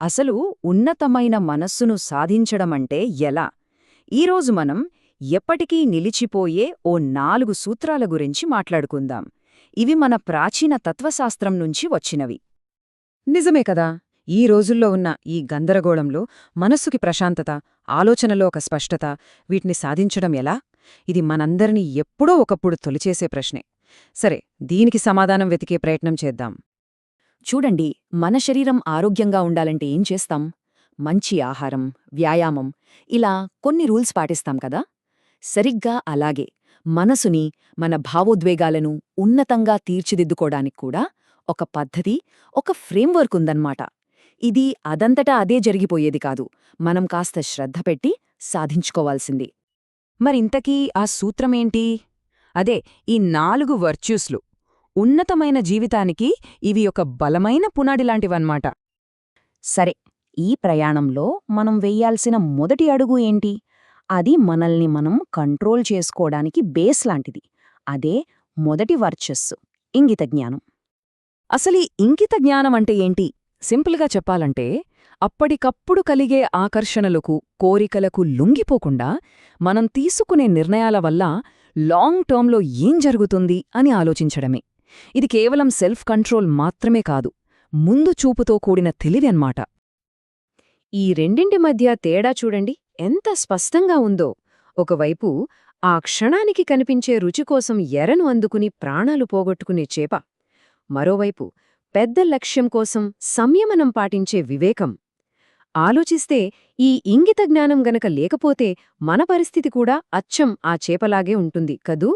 అసలు ఉన్నతమైన మనస్సును సాధించడమంటే ఎలా? ఈరోజు మనం ఎప్పటికీ నిలిచిపోయే ఓ నాలుగు సూత్రాల గురించి మాట్లాడుకుందాం. ఇవి మన ప్రాచీన తత్వశాస్త్రం నుంచి వచ్చినవి. నిజమే కదా! ఈ రోజుల్లో ఉన్న ఈ గందరగోళంలో మనస్సుకి ప్రశాంతత ఆలోచనలో ఒక స్పష్టత వీటిని సాధించడం ఎలా? ఇది మనందరినీ ఎప్పుడో ఒకప్పుడు తొలిచేసే ప్రశ్నే. సరే దీనికి సమాధానం వెతికే ప్రయత్నం చేద్దాం. చూడండి మన శరీరం ఆరోగ్యంగా ఉండాలంటే ఏం చేస్తాం? మంచి ఆహారం వ్యాయామం ఇలా కొన్ని రూల్స్ పాటిస్తాం కదా? సరిగ్గా అలాగే మనసుని మన భావోద్వేగాలను ఉన్నతంగా తీర్చిదిద్దుకోడానికి కూడా ఒక పద్ధతి ఒక ఫ్రేమ్వర్క్ ఉందన్నమాట. ఇది అదంతటా అదే జరిగిపోయేది కాదు. మనం కాస్త శ్రద్ధ పెట్టి సాధించుకోవాల్సింది. మరింతకీ ఆ సూత్రమేంటి? అదే ఈ నాలుగు వర్చ్యూస్లు. ఉన్నతమైన జీవితానికి ఇవి ఒక బలమైన పునాడిలాంటివన్నమాట సరే ఈ ప్రయాణంలో మనం వెయ్యాల్సిన మొదటి అడుగు ఏంటి? అది మనల్ని మనం కంట్రోల్ చేసుకోవడానికి బేస్ లాంటిది. అదే మొదటి వర్చస్సు ఇంగిత జ్ఞానం. అసలీ ఇంకిత జ్ఞానం అంటే ఏంటి? సింపుల్గా చెప్పాలంటే అప్పటికప్పుడు కలిగే ఆకర్షణలకు కోరికలకు లుంగిపోకుండా మనం తీసుకునే నిర్ణయాల వల్ల లాంగ్ టర్మ్లో ఏం జరుగుతుంది అని ఆలోచించడమే. ఇది కేవలం సెల్ఫ్ కంట్రోల్ మాత్రమే కాదు ముందు చూపుతో కూడిన తెలివి అన్మాట ఈ రెండింటి మధ్య తేడా చూడండి ఎంత స్పష్టంగా ఉందో. ఒకవైపు ఆ క్షణానికి కనిపించే రుచి కోసం ఎరను అందుకుని ప్రాణాలు పోగొట్టుకునే చేప. మరోవైపు పెద్ద లక్ష్యం కోసం సంయమనం పాటించే వివేకం. ఆలోచిస్తే ఈ ఇంగిత జ్ఞానం గనక లేకపోతే మన పరిస్థితి కూడా అచ్చం ఆ చేపలాగే ఉంటుంది కదూ?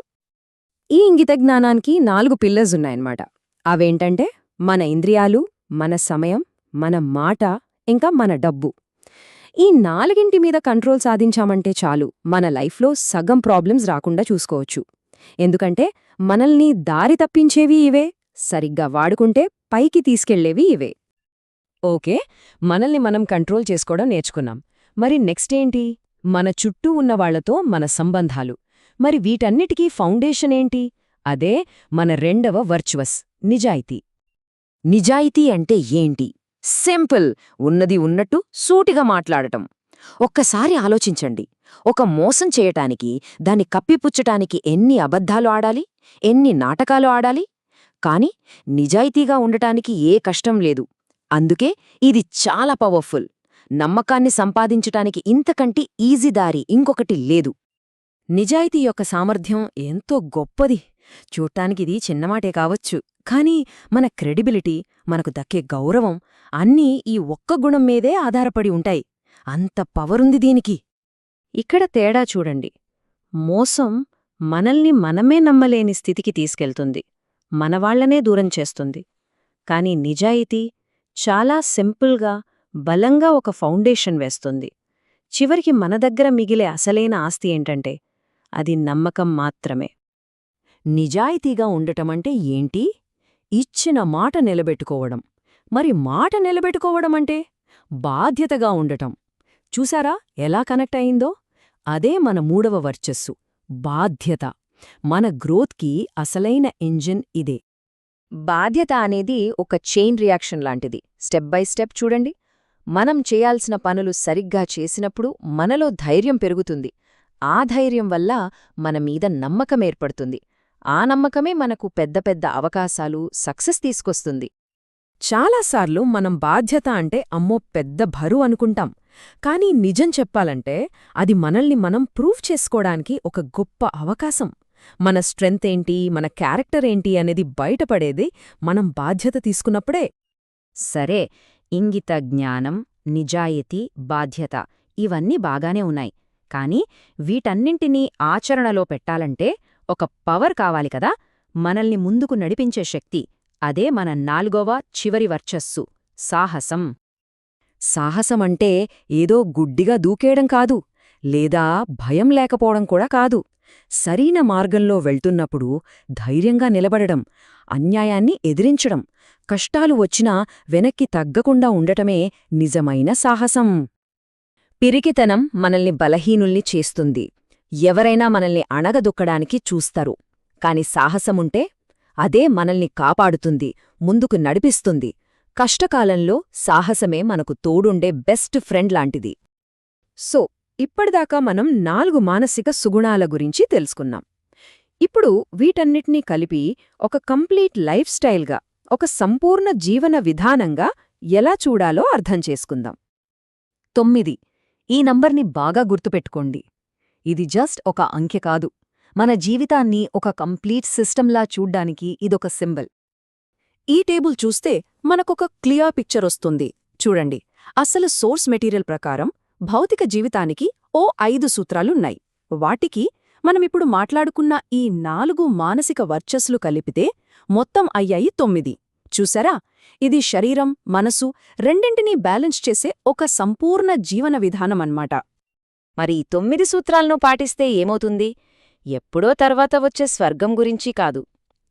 ఈ ఇంగిత జ్ఞానానికి నాలుగు పిల్లర్స్ ఉన్నాయన్నమాట. అవేంటంటే మన ఇంద్రియాలు మన సమయం మన మాట ఇంకా మన డబ్బు. ఈ నాలుగింటి మీద కంట్రోల్ సాధించామంటే చాలు మన లైఫ్లో సగం ప్రాబ్లమ్స్ రాకుండా చూసుకోవచ్చు. ఎందుకంటే మనల్ని దారి తప్పించేవి ఇవే సరిగ్గా వాడుకుంటే పైకి తీసుకెళ్ళేవి ఇవే. ఓకే మనల్ని మనం కంట్రోల్ చేసుకోవడం నేర్చుకున్నాం. మరి నెక్స్ట్ ఏంటి? మన చుట్టూ ఉన్న వాళ్ళతో మన సంబంధాలు. మరి వీటన్నిటికీ ఫౌండేషన్ ఏంటి? అదే మన రెండవ వర్చువస్ నిజాయితీ. నిజాయితీ అంటే ఏంటి? సింపుల్ ఉన్నది ఉన్నట్టు సూటిగా మాట్లాడటం. ఒక్కసారి ఆలోచించండి. ఒక మోసం చేయటానికి దాన్ని కప్పిపుచ్చటానికి ఎన్ని అబద్ధాలు ఆడాలి? ఎన్ని నాటకాలు ఆడాలి? కాని నిజాయితీగా ఉండటానికి ఏ కష్టం లేదు. అందుకే ఇది చాలా పవర్ఫుల్. నమ్మకాన్ని సంపాదించటానికి ఇంతకంటే ఈజీ దారి ఇంకొకటి లేదు. నిజాయితీ యొక్క సామర్థ్యం ఎంతో గొప్పది. చూడటానికిది చిన్నమాటే కావచ్చు. కానీ మన క్రెడిబిలిటీ మనకు దక్కే గౌరవం అన్నీ ఈ ఒక్క గుణం మీదే ఆధారపడి ఉంటాయి. అంత పవరుంది దీనికి. ఇక్కడ తేడా చూడండి. మోసం మనల్ని మనమే నమ్మలేని స్థితికి తీసుకెళ్తుంది. మనవాళ్ళనే దూరం చేస్తుంది. కాని నిజాయితీ చాలా సింపుల్గా బలంగా ఒక ఫౌండేషన్ వేస్తుంది. చివరికి మన దగ్గర మిగిలే అసలైన ఆస్తి ఏంటంటే అది నమ్మకం మాత్రమే. నిజాయితీగా ఉండటమంటే ఏంటి? ఇచ్చిన మాట నిలబెట్టుకోవడం. మరి మాట నిలబెట్టుకోవడమంటే? బాధ్యతగా ఉండటం. చూసారా ఎలా కనెక్ట్ అయిందో? అదే మన మూడవ వర్చస్సు బాధ్యత. మన గ్రోత్కి అసలైన ఇంజిన్ ఇదే. బాధ్యత అనేది ఒక చైన్ రియాక్షన్ లాంటిది. స్టెప్ బై స్టెప్ చూడండి. మనం చేయాల్సిన పనులు సరిగ్గా చేసినప్పుడు మనలో ధైర్యం పెరుగుతుంది. ఆ ధైర్యం వల్ల మన మీద నమ్మకం ఏర్పడుతుంది ఆ నమ్మకమే మనకు పెద్ద పెద్ద అవకాశాలు సక్సెస్ తీసుకొస్తుంది. చాలాసార్లు మనం బాధ్యత అంటే అమ్మో పెద్ద భరు అనుకుంటాం. కానీ నిజం చెప్పాలంటే అది మనల్ని మనం ప్రూవ్ చేసుకోవడానికి ఒక గొప్ప అవకాశం. మన స్ట్రెంత్ ఏంటి మన క్యారెక్టర్ ఏంటి అనేది బయటపడేది మనం బాధ్యత తీసుకున్నప్పుడే. సరే ఇంగిత జ్ఞానం నిజాయితీ బాధ్యత ఇవన్నీ బాగానే ఉన్నాయి. కానీ వీటన్నింటినీ ఆచరణలో పెట్టాలంటే ఒక పవర్ కావాలి కదా మనల్ని ముందుకు నడిపించే శక్తి అదే మన నాలుగవ చివరి వర్చస్సు సాహసం. సాహసమంటే ఏదో గుడ్డిగా దూకేయడం కాదు లేదా భయం లేకపోవడం కూడా కాదు. సరైన మార్గంలో వెళ్తున్నప్పుడు ధైర్యంగా నిలబడడం అన్యాయాన్ని ఎదిరించడం కష్టాలు వచ్చినా వెనక్కి తగ్గకుండా ఉండటమే నిజమైన సాహసం. పిరికితనం మనల్ని బలహీనుల్ని చేస్తుంది. ఎవరైనా మనల్ని అణగదొక్కడానికి చూస్తారు. కాని సాహసముంటే అదే మనల్ని కాపాడుతుంది ముందుకు నడిపిస్తుంది. కష్టకాలంలో సాహసమే మనకు తోడుండే బెస్ట్ ఫ్రెండ్ లాంటిది. సో ఇప్పటిదాకా మనం నాలుగు మానసిక సుగుణాల గురించి తెలుసుకున్నాం. ఇప్పుడు వీటన్నిటినీ కలిపి ఒక కంప్లీట్ లైఫ్ స్టైల్గా ఒక సంపూర్ణ జీవన విధానంగా ఎలా చూడాలో అర్థం చేసుకుందాం. తొమ్మిది ఈ నంబర్ని బాగా గుర్తుపెట్టుకోండి. ఇది జస్ట్ ఒక అంకె కాదు. మన జీవితాన్ని ఒక కంప్లీట్ సిస్టంలా చూడ్డానికి ఇదొక సింబల్. ఈ టేబుల్ చూస్తే మనకొక క్లియర్ పిక్చర్ వస్తుంది. చూడండి. అసలు సోర్స్ మెటీరియల్ ప్రకారం భౌతిక జీవితానికి ఓ ఐదు సూత్రాలున్నాయి. వాటికి మనమిప్పుడు మాట్లాడుకున్న ఈ నాలుగు మానసిక వర్చస్లు కలిపితే మొత్తం అయ్యాయి తొమ్మిది. చూసారా? ఇది శరీరం మనసు రెండింటినీ బ్యాలెన్స్ చేసే ఒక సంపూర్ణ జీవన విధానమన్నమాట మరి తొమ్మిది సూత్రాలను పాటిస్తే ఏమవుతుంది? ఎప్పుడో తర్వాత వచ్చే స్వర్గం గురించి కాదు.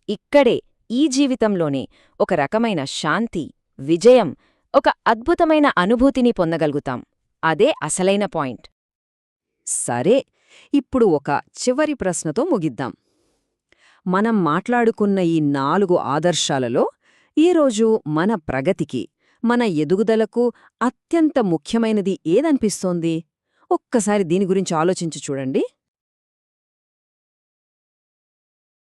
ఇక్కడే ఈ జీవితంలోనే ఒక రకమైన శాంతి విజయం ఒక అద్భుతమైన అనుభూతిని పొందగలుగుతాం. అదే అసలైన పాయింట్. సరే ఇప్పుడు ఒక చివరి ప్రశ్నతో ముగిద్దాం. మనం మాట్లాడుకున్న ఈ నాలుగు ఆదర్శాలలో ఈరోజు మన ప్రగతికి మన ఎదుగుదలకు అత్యంత ముఖ్యమైనది ఏదనిపిస్తోంది? ఒక్కసారి దీని గురించి ఆలోచించి చూడండి.